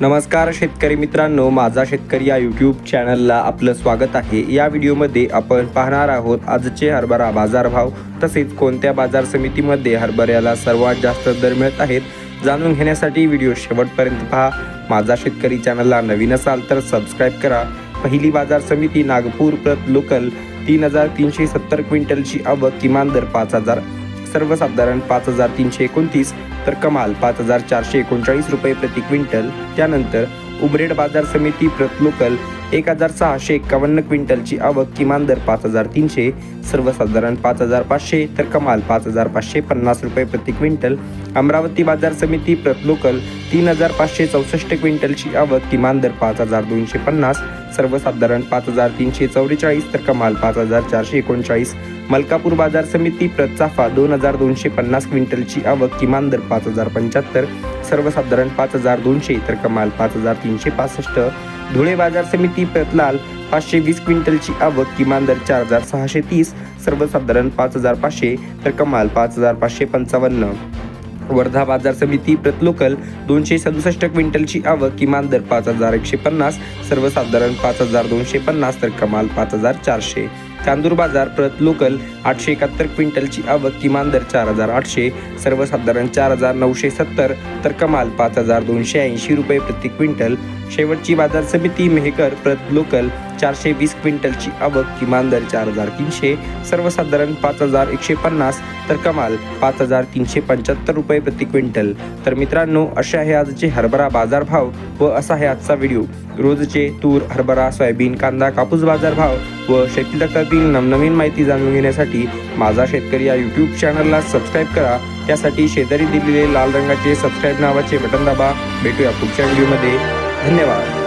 नमस्कार शेतकरी मित्रांनो माझा शेतकरी या यूट्यूब चॅनलला आपलं स्वागत आहे. या व्हिडिओमध्ये आपण पाहणार आहोत आजचे हरभरा बाजारभाव तसेच कोणत्या बाजार समितीमध्ये हरभऱ्याला सर्वात जास्त दर मिळत आहेत जाणून घेण्यासाठी व्हिडिओ शेवटपर्यंत पहा. माझा शेतकरी चॅनलला नवीन असाल तर सबस्क्राईब करा. पहिली बाजार समिती नागपूर प्रत लोकल तीन हजार तीनशे सत्तर क्विंटलची आवक किमान दर पाच हजार सर्वसाधारण पाच हजार तीनशे एकोणतीस तर कमाल पाच हजार चारशे एकोणचाळीस रुपये प्रति क्विंटल. त्यानंतर उमरेड बाजार समिती प्रत लोकल एक हजार सहाशे एकावन्न क्विंटलची आवक किमान दर पाच हजार तीनशे सर्वसाधारण पाच हजार पाचशे तर कमाल पाच हजार पाचशे पन्नास रुपये प्रति क्विंटल. अमरावती बाजार समिती प्रत लोकल तीन हजार पाचशे चौसष्ट क्विंटलची आवक किमान दर पाच हजार दोनशे पन्नास सर्वसाधारण पाच हजार तीनशे चौवेचाळीस तर कमाल पाच हजार चारशे एकोणचाळीस. मलकापूर बाजार समिती प्रत चाफा दोन हजार दोनशे पन्नास क्विंटलची आवक किमान दर पाच हजार पंच्याहत्तर सर्वसाधारण पाच हजार दोनशे तर कमाल पाच हजार तीनशे पासष्ट. धुळे बाजार समिती प्रतलाल पाचशे वीस क्विंटलची आवक किमान दर चार हजार सहाशे तीस सर्वसाधारण पाच हजार पाचशे तर कमाल पाच हजार पाचशे पंचावन्न. वर्धा बाजार समिती प्रतलोकल दोनशे सदुसष्ट क्विंटलची आवक किमान दर पाच हजार एकशे पन्नास सर्वसाधारण पाच हजार दोनशे पन्नास तर कमाल पाच हजार चारशे. चांदूर बाजार प्रत लोकल आठशे एकाहत्तर क्विंटलची आवक किमान दर चार हजार आठशे सर्वसाधारण चार हजार नऊशे सत्तर तर कमाल पाच हजार दोनशे ऐंशी रुपये प्रति क्विंटल. शेवटची बाजार समिती मेहकर प्रत लोकल चारशे वीस क्विंटलची आवक किमान दर चार हजार तीनशे सर्वसाधारण पाच हजार एकशे पन्नास तर कमाल पाच हजार तीनशे पंच्याहत्तर रुपये प्रति क्विंटल. तर मित्रांनो असे आहे आजचे हरभरा बाजारभाव व असा आहे आजचा व्हिडिओ. रोजचे तूर हरभरा सोयाबीन कांदा कापूस बाजारभाव व शेती तक्रातील नवनवीन माहिती जाणून घेण्यासाठी माझा शेतकरी या यूट्यूब चॅनलला सबस्क्राईब करा. त्यासाठी शेजारी दिलेले लाल रंगाचे सबस्क्राईब नावाचे बटन दाबा. भेटूया पुढच्या व्हिडिओमध्ये धन्यवाद.